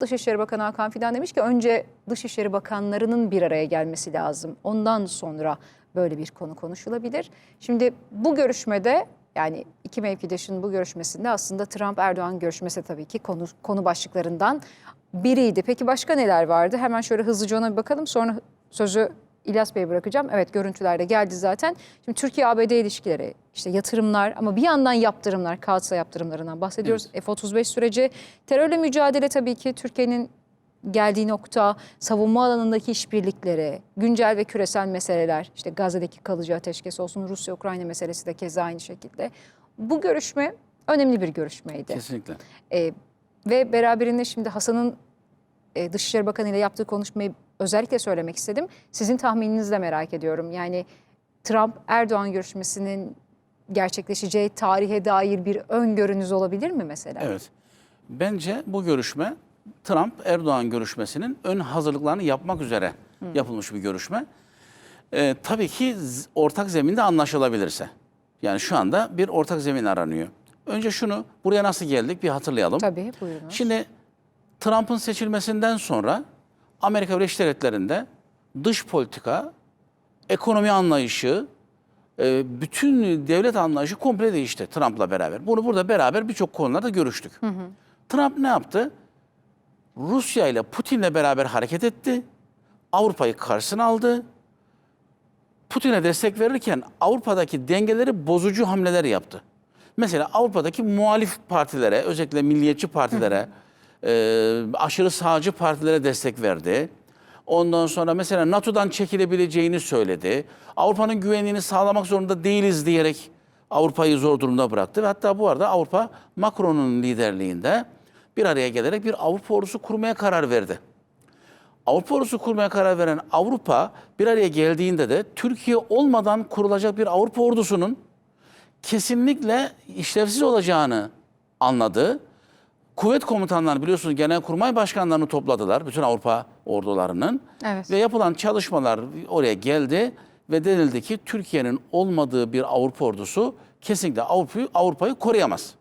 Dışişleri Bakanı Hakan Fidan demiş ki önce Dışişleri Bakanlarının bir araya gelmesi lazım. Ondan sonra böyle bir konu konuşulabilir. Şimdi bu görüşmede yani iki mevkidaşın bu görüşmesinde aslında Trump-Erdoğan görüşmesi tabii ki konu, konu başlıklarından biriydi. Peki başka neler vardı? Hemen şöyle hızlıca ona bir bakalım. Sonra sözü İlyas Bey'e bırakacağım. Evet görüntüler de geldi zaten. Şimdi Türkiye-ABD ilişkileri, işte yatırımlar ama bir yandan yaptırımlar, kağıtsa yaptırımlarından bahsediyoruz. F-35 süreci, terörle mücadele tabii ki Türkiye'nin geldiği nokta, savunma alanındaki işbirlikleri, güncel ve küresel meseleler, işte Gazze'deki kalıcı ateşkes olsun, Rusya-Ukrayna meselesi de keza aynı şekilde. Bu görüşme önemli bir görüşmeydi. Kesinlikle. Ee, ve beraberinde şimdi Hasan'ın e, Dışişleri Bakanı ile yaptığı konuşmayı özellikle söylemek istedim. Sizin tahmininizi de merak ediyorum. Yani Trump-Erdoğan görüşmesinin gerçekleşeceği tarihe dair bir öngörünüz olabilir mi mesela? Evet. Bence bu görüşme Trump-Erdoğan görüşmesinin ön hazırlıklarını yapmak üzere yapılmış bir görüşme. Ee, tabii ki ortak zeminde anlaşılabilirse. Yani şu anda bir ortak zemin aranıyor. Önce şunu, buraya nasıl geldik bir hatırlayalım. Tabii buyurun. Şimdi Trump'ın seçilmesinden sonra Amerika Birleşik Devletleri'nde dış politika, ekonomi anlayışı, e, bütün devlet anlayışı komple değişti Trump'la beraber. Bunu burada beraber birçok konularda görüştük. Trump ne yaptı? Rusya ile Putin'le beraber hareket etti. Avrupa'yı karşısına aldı. Putin'e destek verirken Avrupa'daki dengeleri bozucu hamleler yaptı. Mesela Avrupa'daki muhalif partilere, özellikle milliyetçi partilere, e, aşırı sağcı partilere destek verdi. Ondan sonra mesela NATO'dan çekilebileceğini söyledi. Avrupa'nın güvenliğini sağlamak zorunda değiliz diyerek Avrupa'yı zor durumda bıraktı. Ve hatta bu arada Avrupa Macron'un liderliğinde bir araya gelerek bir Avrupa ordusu kurmaya karar verdi. Avrupa ordusu kurmaya karar veren Avrupa bir araya geldiğinde de Türkiye olmadan kurulacak bir Avrupa ordusunun kesinlikle işlevsiz olacağını anladı. Kuvvet komutanları biliyorsunuz genelkurmay başkanlarını topladılar bütün Avrupa ordularının. Evet. Ve yapılan çalışmalar oraya geldi ve denildi ki Türkiye'nin olmadığı bir Avrupa ordusu kesinlikle Avrupa'yı Avrupa'yı koruyamaz.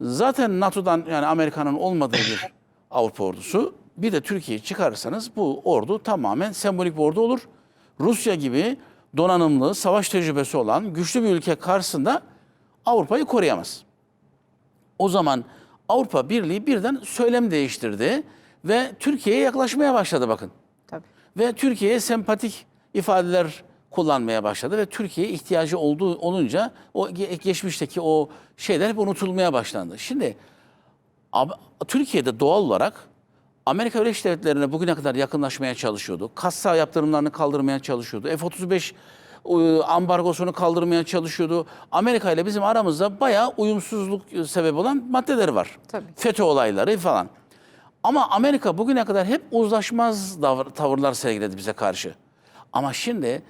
Zaten NATO'dan yani Amerika'nın olmadığı bir Avrupa ordusu bir de Türkiye'yi çıkarırsanız bu ordu tamamen sembolik bir ordu olur. Rusya gibi donanımlı, savaş tecrübesi olan güçlü bir ülke karşısında Avrupa'yı koruyamaz. O zaman Avrupa Birliği birden söylem değiştirdi ve Türkiye'ye yaklaşmaya başladı bakın. Tabii. Ve Türkiye'ye sempatik ifadeler kullanmaya başladı ve Türkiye'ye ihtiyacı olduğu olunca o ge- geçmişteki o şeyler hep unutulmaya başlandı. Şimdi Türkiye'de doğal olarak Amerika Birleşik Devletleri'ne bugüne kadar yakınlaşmaya çalışıyordu. Kassa yaptırımlarını kaldırmaya çalışıyordu. F-35 e, ambargosunu kaldırmaya çalışıyordu. Amerika ile bizim aramızda bayağı uyumsuzluk e, sebebi olan maddeler var. Tabii. FETÖ olayları falan. Ama Amerika bugüne kadar hep uzlaşmaz tavırlar sergiledi bize karşı. Ama şimdi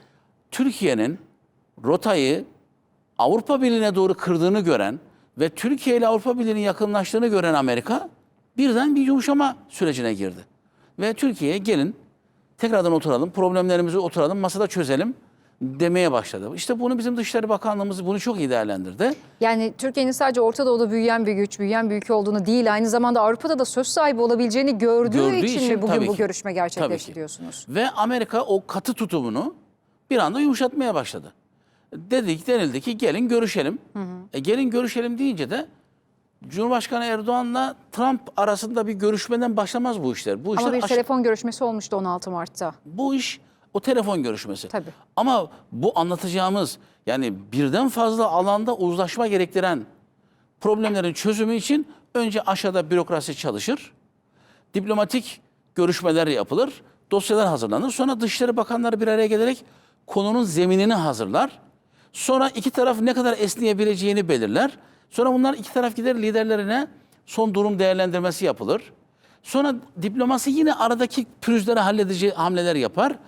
Türkiye'nin rotayı Avrupa Birliği'ne doğru kırdığını gören ve Türkiye ile Avrupa Birliği'nin yakınlaştığını gören Amerika birden bir yumuşama sürecine girdi. Ve Türkiye'ye gelin tekrardan oturalım, problemlerimizi oturalım, masada çözelim demeye başladı. İşte bunu bizim Dışişleri Bakanlığımız bunu çok iyi değerlendirdi. Yani Türkiye'nin sadece Orta Doğu'da büyüyen bir güç, büyüyen bir ülke olduğunu değil, aynı zamanda Avrupa'da da söz sahibi olabileceğini gördüğü, Gördüğü için, için mi bugün bu ki. görüşme gerçekleşti diyorsunuz? Ve Amerika o katı tutumunu bir anda yumuşatmaya başladı. Dedik denildi ki gelin görüşelim. E, gelin görüşelim deyince de Cumhurbaşkanı Erdoğan'la Trump arasında bir görüşmeden başlamaz bu işler. Bu Ama işler bir telefon görüşmesi olmuştu 16 Mart'ta. bu iş o telefon görüşmesi. Tabii. Ama bu anlatacağımız yani birden fazla alanda uzlaşma gerektiren problemlerin çözümü için önce aşağıda bürokrasi çalışır. Diplomatik görüşmeler yapılır. Dosyalar hazırlanır. Sonra Dışişleri Bakanları bir araya gelerek konunun zeminini hazırlar. Sonra iki taraf ne kadar esneyebileceğini belirler. Sonra bunlar iki taraf gider liderlerine son durum değerlendirmesi yapılır. Sonra diplomasi yine aradaki pürüzleri halledici hamleler yapar.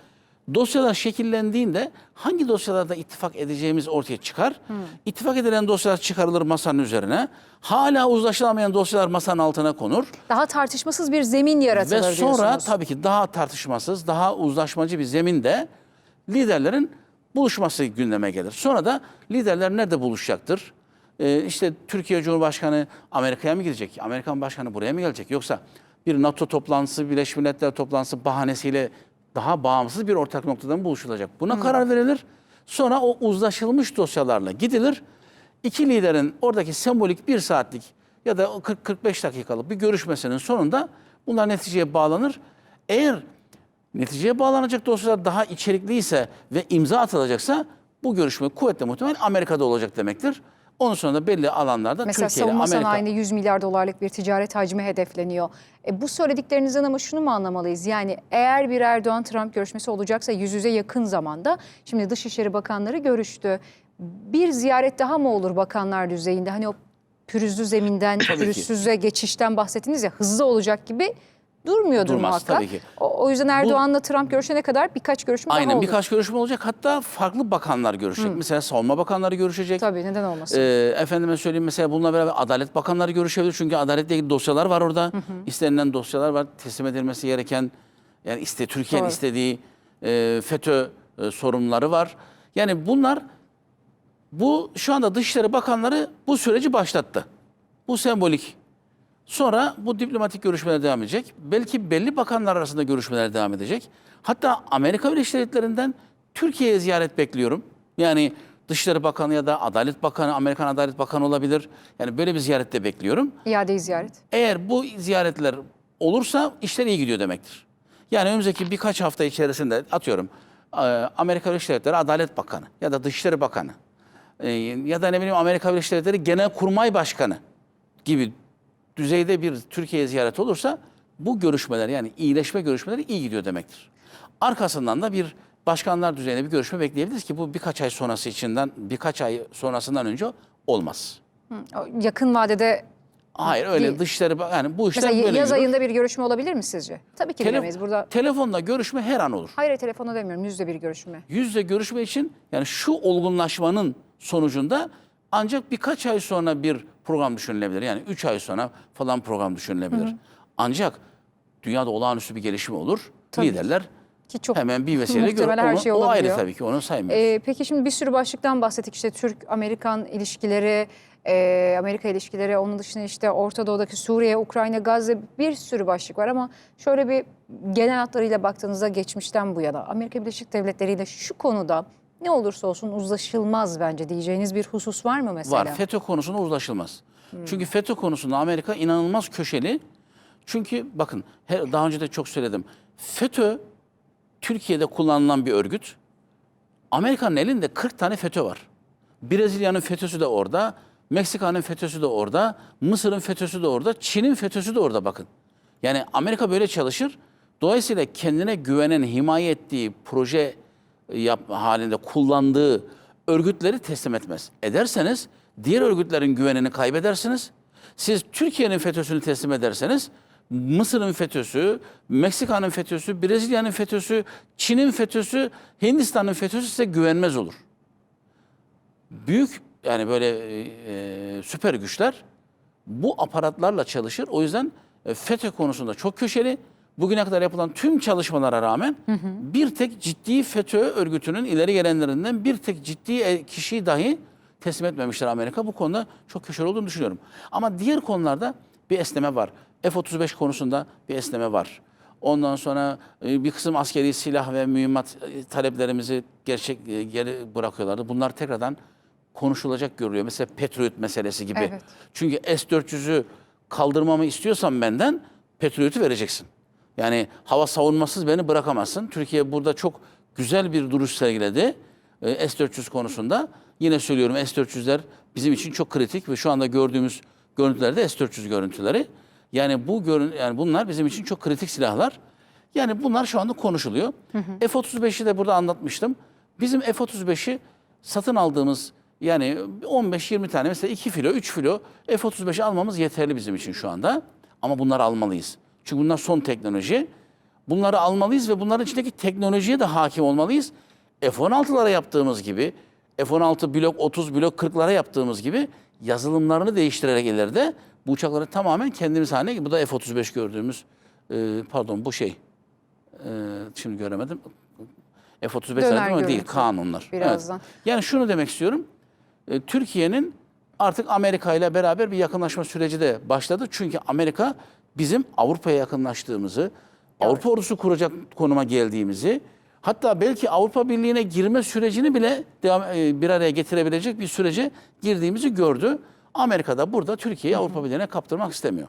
Dosyalar şekillendiğinde hangi dosyalarda ittifak edeceğimiz ortaya çıkar. İttifak edilen dosyalar çıkarılır masanın üzerine. Hala uzlaşılamayan dosyalar masanın altına konur. Daha tartışmasız bir zemin yaratılır Ve sonra diyorsunuz. tabii ki daha tartışmasız, daha uzlaşmacı bir zeminde liderlerin buluşması gündeme gelir. Sonra da liderler nerede buluşacaktır? Ee, işte Türkiye Cumhurbaşkanı Amerika'ya mı gidecek? Amerikan Başkanı buraya mı gelecek? Yoksa bir NATO toplantısı, Birleşmiş Milletler toplantısı bahanesiyle daha bağımsız bir ortak noktadan buluşulacak. Buna karar verilir. Sonra o uzlaşılmış dosyalarla gidilir. İki liderin oradaki sembolik bir saatlik ya da 40-45 dakikalık bir görüşmesinin sonunda bunlar neticeye bağlanır. Eğer neticeye bağlanacak dosyalar daha içerikliyse ve imza atılacaksa bu görüşme kuvvetle muhtemel Amerika'da olacak demektir. Ondan sonra da belli alanlarda Mesela Türkiye ile savunma Amerika... sanayinde 100 milyar dolarlık bir ticaret hacmi hedefleniyor. E, bu söylediklerinizden ama şunu mu anlamalıyız? Yani eğer bir Erdoğan-Trump görüşmesi olacaksa yüz yüze yakın zamanda, şimdi Dışişleri Bakanları görüştü. Bir ziyaret daha mı olur bakanlar düzeyinde? Hani o pürüzlü zeminden pürüzsüze geçişten bahsettiniz ya hızlı olacak gibi durmuyordur Durmaz, muhakkak. tabii ki. O, o yüzden Erdoğan'la Trump görüşene kadar birkaç görüşme daha Aynen birkaç görüşme olacak. Hatta farklı bakanlar görüşecek. Mesela savunma bakanları görüşecek. Tabii neden olmasın? Ee, efendime söyleyeyim mesela bununla beraber Adalet Bakanları görüşebilir. Çünkü adaletle ilgili dosyalar var orada. İstenilen dosyalar var. Teslim edilmesi gereken yani iste Türkiye'nin Doğru. istediği e, FETÖ e, sorunları var. Yani bunlar bu şu anda Dışişleri Bakanları bu süreci başlattı. Bu sembolik. Sonra bu diplomatik görüşmeler devam edecek. Belki belli bakanlar arasında görüşmeler devam edecek. Hatta Amerika Birleşik Devletleri'nden Türkiye'ye ziyaret bekliyorum. Yani Dışişleri Bakanı ya da Adalet Bakanı, Amerikan Adalet Bakanı olabilir. Yani böyle bir ziyarette bekliyorum. İadeyi ziyaret. Eğer bu ziyaretler olursa işler iyi gidiyor demektir. Yani önümüzdeki birkaç hafta içerisinde atıyorum e, Amerika Birleşik Devletleri Adalet Bakanı ya da Dışişleri Bakanı e, ya da ne bileyim Amerika Birleşik Devletleri Genelkurmay Başkanı gibi düzeyde bir Türkiye ziyareti olursa bu görüşmeler yani iyileşme görüşmeleri iyi gidiyor demektir. Arkasından da bir başkanlar düzeyinde bir görüşme bekleyebiliriz ki bu birkaç ay sonrası içinden birkaç ay sonrasından önce olmaz. Yakın vadede Hayır öyle Değil. dışları yani bu işler mesela böyle yaz yürür. ayında bir görüşme olabilir mi sizce? Tabii ki Tele- bilemeyiz. Burada Telefonla görüşme her an olur. hayır telefona demiyorum yüzde bir görüşme. Yüzle görüşme için yani şu olgunlaşmanın sonucunda ancak birkaç ay sonra bir program düşünülebilir. Yani üç ay sonra falan program düşünülebilir. Ancak dünyada olağanüstü bir gelişme olur. Tabii. Liderler Ki çok hemen bir görür. muhtemel her Onu- şey o ayrı olabiliyor. tabii ki onu saymıyoruz. Ee, peki şimdi bir sürü başlıktan bahsettik. İşte Türk-Amerikan ilişkileri, e, Amerika ilişkileri, onun dışında işte Orta Doğu'daki Suriye, Ukrayna, Gazze bir sürü başlık var ama şöyle bir genel hatlarıyla baktığınızda geçmişten bu yana Amerika Birleşik Devletleri ile şu konuda ne olursa olsun uzlaşılmaz bence diyeceğiniz bir husus var mı mesela? Var. FETÖ konusunda uzlaşılmaz. Çünkü FETÖ konusunda Amerika inanılmaz köşeli. Çünkü bakın her, daha önce de çok söyledim. FETÖ Türkiye'de kullanılan bir örgüt. Amerika'nın elinde 40 tane FETÖ var. Brezilya'nın FETÖ'sü de orada, Meksika'nın FETÖ'sü de orada, Mısır'ın FETÖ'sü de orada, Çin'in FETÖ'sü de orada bakın. Yani Amerika böyle çalışır. Dolayısıyla kendine güvenen, himaye ettiği proje yap, halinde kullandığı örgütleri teslim etmez. Ederseniz diğer örgütlerin güvenini kaybedersiniz. Siz Türkiye'nin FETÖ'sünü teslim ederseniz Mısır'ın FETÖ'sü, Meksika'nın FETÖ'sü, Brezilya'nın FETÖ'sü, Çin'in FETÖ'sü, Hindistan'ın FETÖ'sü size güvenmez olur. Büyük yani böyle e, e, süper güçler bu aparatlarla çalışır. O yüzden e, FETÖ konusunda çok köşeli. Bugüne kadar yapılan tüm çalışmalara rağmen bir tek ciddi FETÖ örgütünün ileri gelenlerinden bir tek ciddi e, kişiyi dahi teslim etmemişler Amerika. Bu konuda çok köşeli olduğunu düşünüyorum. Ama diğer konularda bir esneme var. F-35 konusunda bir esneme var. Ondan sonra e, bir kısım askeri silah ve mühimmat e, taleplerimizi gerçek geri bırakıyorlardı. Bunlar tekrardan konuşulacak görülüyor. Mesela Patriot meselesi gibi. Evet. Çünkü S-400'ü kaldırmamı istiyorsan benden Patriot'u vereceksin. Yani hava savunmasız beni bırakamazsın. Türkiye burada çok güzel bir duruş sergiledi e, S-400 konusunda. Yine söylüyorum S-400'ler bizim için çok kritik ve şu anda gördüğümüz görüntülerde S-400 görüntüleri. Yani bu görün yani bunlar bizim için çok kritik silahlar. Yani bunlar şu anda konuşuluyor. F-35'i de burada anlatmıştım. Bizim F-35'i satın aldığımız yani 15-20 tane mesela 2 filo, 3 filo F-35 almamız yeterli bizim için şu anda. Ama bunları almalıyız. Çünkü bunlar son teknoloji. Bunları almalıyız ve bunların içindeki teknolojiye de hakim olmalıyız. F-16'lara yaptığımız gibi, F-16 blok 30, blok 40'lara yaptığımız gibi yazılımlarını değiştirerek ileride bu uçakları tamamen kendimiz haline, bu da F-35 gördüğümüz, e, pardon bu şey, e, şimdi göremedim. F-35 Döner zannediyorum ama değil. Kaan onlar. Birazdan. Yani şunu demek istiyorum. E, Türkiye'nin artık Amerika ile beraber bir yakınlaşma süreci de başladı. Çünkü Amerika bizim Avrupa'ya yakınlaştığımızı, Avrupa ordusu kuracak konuma geldiğimizi, hatta belki Avrupa Birliği'ne girme sürecini bile devam, e, bir araya getirebilecek bir sürece girdiğimizi gördü. Amerika da burada Türkiye'yi Avrupa Birliği'ne kaptırmak istemiyor.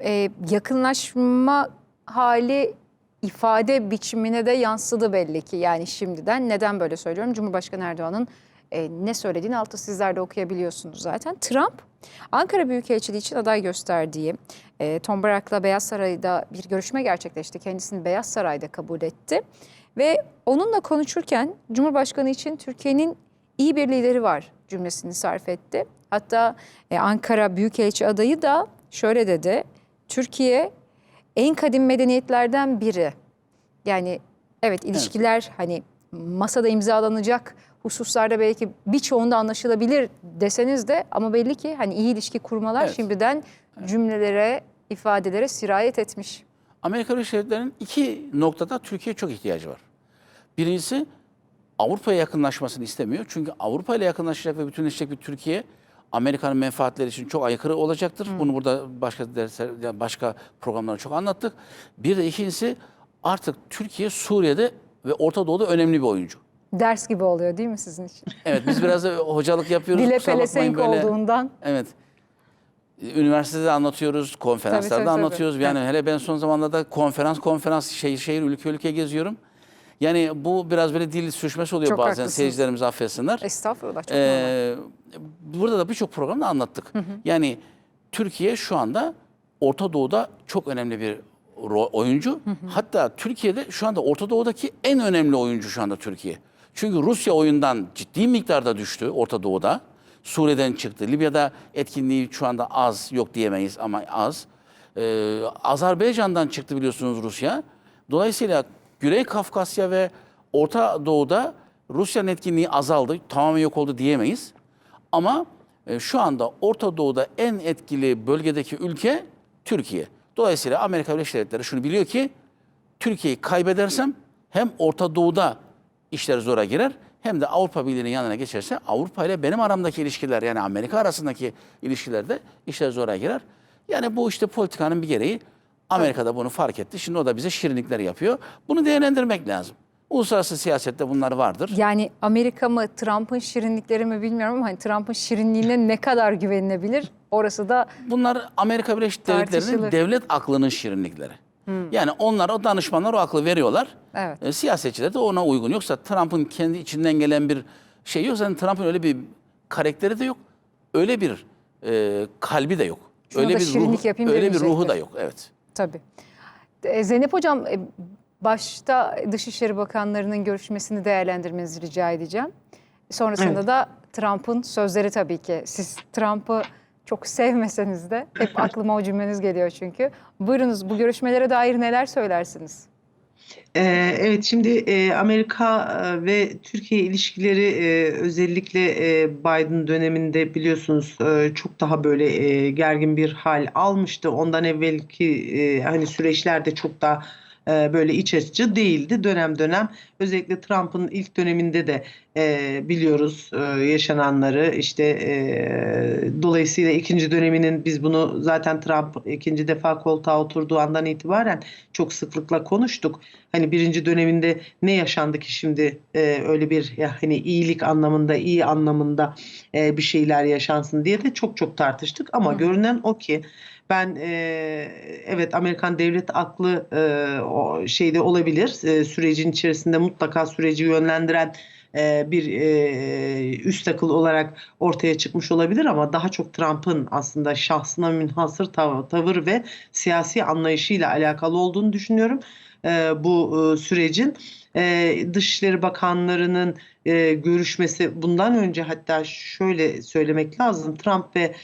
Ee, yakınlaşma hali ifade biçimine de yansıdı belli ki yani şimdiden. Neden böyle söylüyorum? Cumhurbaşkanı Erdoğan'ın e, ne söylediğini altı sizler de okuyabiliyorsunuz zaten. Trump Ankara Büyükelçiliği için aday gösterdiği e, Tom Barak'la Beyaz Saray'da bir görüşme gerçekleşti. Kendisini Beyaz Saray'da kabul etti. Ve onunla konuşurken Cumhurbaşkanı için Türkiye'nin iyi bir lideri var cümlesini sarf etti. Hatta e, Ankara Büyükelçi adayı da şöyle dedi. Türkiye en kadim medeniyetlerden biri. Yani evet ilişkiler hani masada imzalanacak hususlarda belki birçoğunda anlaşılabilir deseniz de ama belli ki hani iyi ilişki kurmalar Evet. şimdiden cümlelere, ifadelere sirayet etmiş. Amerika Birleşik Devletleri'nin iki noktada Türkiye'ye çok ihtiyacı var. Birincisi Avrupa'ya yakınlaşmasını istemiyor. Çünkü Avrupa ile yakınlaşacak ve bütünleşecek bir Türkiye Amerika'nın menfaatleri için çok aykırı olacaktır. Bunu burada başka dersler, başka programlarda çok anlattık. Bir de ikincisi artık Türkiye Suriye'de ve Orta Doğu'da önemli bir oyuncu. Ders gibi oluyor değil mi sizin için? Evet biz biraz da hocalık yapıyoruz. Dile pelesenk olduğundan. Evet. Üniversitede anlatıyoruz, konferanslarda Tabii, tabii, tabii. anlatıyoruz. Yani hele ben son zamanlarda konferans konferans şehir şehir ülke ülke geziyorum. Yani bu biraz böyle dil sürçmesi oluyor Çok bazen haklısınız. seyircilerimiz affetsinler. Estağfurullah çok normal. Ee, burada da birçok programda anlattık. Yani Türkiye şu anda Orta Doğu'da çok önemli bir oyuncu. Hatta Türkiye'de şu anda Orta Doğu'daki en önemli oyuncu şu anda Türkiye. Çünkü Rusya oyundan ciddi miktarda düştü Orta Doğu'da. Suriye'den çıktı. Libya'da etkinliği şu anda az, yok diyemeyiz ama az. Ee, Azerbaycan'dan çıktı biliyorsunuz Rusya. Dolayısıyla Güney Kafkasya ve Orta Doğu'da Rusya'nın etkinliği azaldı. Tamamen yok oldu diyemeyiz. Ama e, şu anda Orta Doğu'da en etkili bölgedeki ülke Türkiye. Dolayısıyla Amerika Birleşik Devletleri şunu biliyor ki Türkiye'yi kaybedersem hem Orta Doğu'da işler zora girer hem de Avrupa Birliği'nin yanına geçerse Avrupa ile benim aramdaki ilişkiler yani Amerika arasındaki ilişkilerde işler zora girer. Yani bu işte politikanın bir gereği. Amerika da bunu fark etti. Şimdi o da bize şirinlikler yapıyor. Bunu değerlendirmek lazım. Uluslararası siyasette bunlar vardır. Yani Amerika mı Trump'ın şirinlikleri mi bilmiyorum ama hani Trump'ın şirinliğine ne kadar güvenilebilir orası da Bunlar Amerika Birleşik Devletleri'nin Tartışılır. devlet aklının şirinlikleri. Yani onlar o danışmanlar o aklı veriyorlar. Evet. E, siyasetçiler de ona uygun. Yoksa Trump'ın kendi içinden gelen bir şey yok. Zaten Trump'ın öyle bir karakteri de yok. Öyle bir e, kalbi de yok. Şuna öyle da bir şirinlik yapayım öyle bir ruhu demeyecektir. da yok. Evet. tabii. E, Zeynep Hocam e, başta Dışişleri Bakanlarının görüşmesini değerlendirmenizi rica edeceğim. Sonrasında Evet. da Trump'ın sözleri tabii ki. Siz Trump'ı çok sevmeseniz de hep aklıma o cümleniz geliyor çünkü. Buyurunuz bu görüşmelere dair neler söylersiniz? Ee, Evet şimdi e, Amerika e, ve Türkiye ilişkileri e, özellikle Biden döneminde biliyorsunuz çok daha böyle gergin bir hal almıştı. Ondan evvelki hani süreçler de çok daha böyle iç açıcı değildi. Dönem dönem özellikle Trump'ın ilk döneminde de e, biliyoruz e, yaşananları. İşte e, dolayısıyla ikinci döneminin biz bunu zaten Trump ikinci defa koltuğa oturduğu andan itibaren çok sıklıkla konuştuk. Hani birinci döneminde ne yaşandı ki şimdi e, öyle bir ya hani iyilik anlamında, iyi anlamında e, bir şeyler yaşansın diye de çok çok tartıştık. Ama görünen o ki ben e, evet Amerikan devlet aklı e, o şeyde olabilir. E, sürecin içerisinde mutlaka süreci yönlendiren e, bir e, üst akıl olarak ortaya çıkmış olabilir ama daha çok Trump'ın aslında şahsına münhasır tav- tavır ve siyasi anlayışıyla alakalı olduğunu düşünüyorum e, bu sürecin. E, Dışişleri Bakanlarının görüşmesi bundan önce hatta şöyle söylemek lazım. Trump ve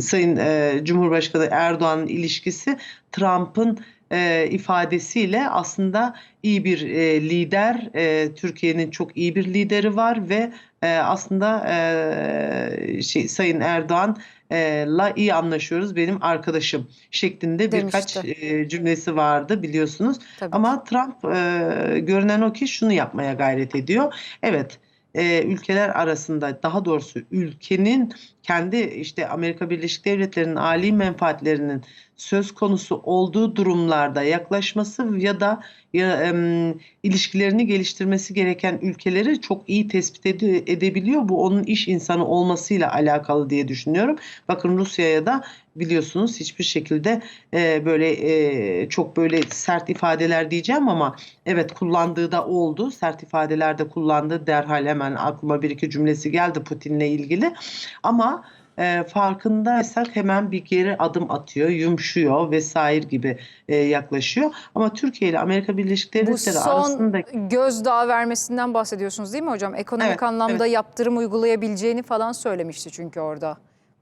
Sayın Cumhurbaşkanı Erdoğan'ın ilişkisi Trump'ın e, ifadesiyle aslında iyi bir e, lider, e, Türkiye'nin çok iyi bir lideri var ve e, aslında e, şey, Sayın Erdoğan e, la iyi anlaşıyoruz benim arkadaşım şeklinde birkaç Demişti. e, cümlesi vardı biliyorsunuz. Tabii. Ama Trump e, görünen o ki şunu yapmaya gayret ediyor. Evet e, ülkeler arasında daha doğrusu ülkenin kendi işte Amerika Birleşik Devletleri'nin ali menfaatlerinin söz konusu olduğu durumlarda yaklaşması ya da ya, em, ilişkilerini geliştirmesi gereken ülkeleri çok iyi tespit ede- edebiliyor. Bu onun iş insanı olmasıyla alakalı diye düşünüyorum. Bakın Rusya'ya da biliyorsunuz hiçbir şekilde e, böyle e, çok böyle sert ifadeler diyeceğim ama evet kullandığı da oldu. Sert ifadeler de kullandı. Derhal hemen aklıma bir iki cümlesi geldi Putin'le ilgili. Ama e, farkındaysak hemen bir geri adım atıyor, yumuşuyor vesaire gibi e, yaklaşıyor. Ama Türkiye ile Amerika Birleşik Bu Devletleri son arasında gözdağı vermesinden bahsediyorsunuz değil mi hocam? Ekonomik Evet, anlamda yaptırım uygulayabileceğini falan söylemişti çünkü orada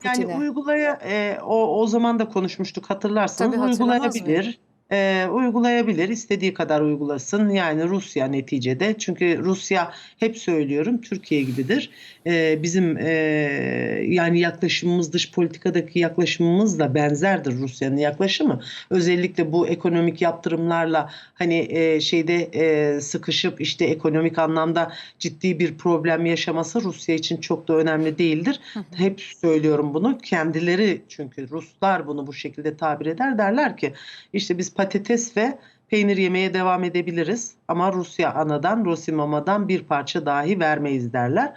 Yani Putin'e. uygulaya e, o o zaman da konuşmuştuk hatırlarsanız Tabii, uygulayabilir. E, uygulayabilir istediği kadar uygulasın. Yani Rusya neticede. Çünkü Rusya hep söylüyorum Türkiye gibidir. E, bizim e, yani yaklaşımımız dış politikadaki yaklaşımımızla benzerdir Rusya'nın yaklaşımı. Özellikle bu ekonomik yaptırımlarla hani e, şeyde e, sıkışıp işte ekonomik anlamda ciddi bir problem yaşaması Rusya için çok da önemli değildir. Hep söylüyorum bunu. Kendileri çünkü Ruslar bunu bu şekilde tabir eder derler ki işte biz patates ve peynir yemeye devam edebiliriz ama Rusya anadan, Rosimama'dan bir parça dahi vermeyiz derler.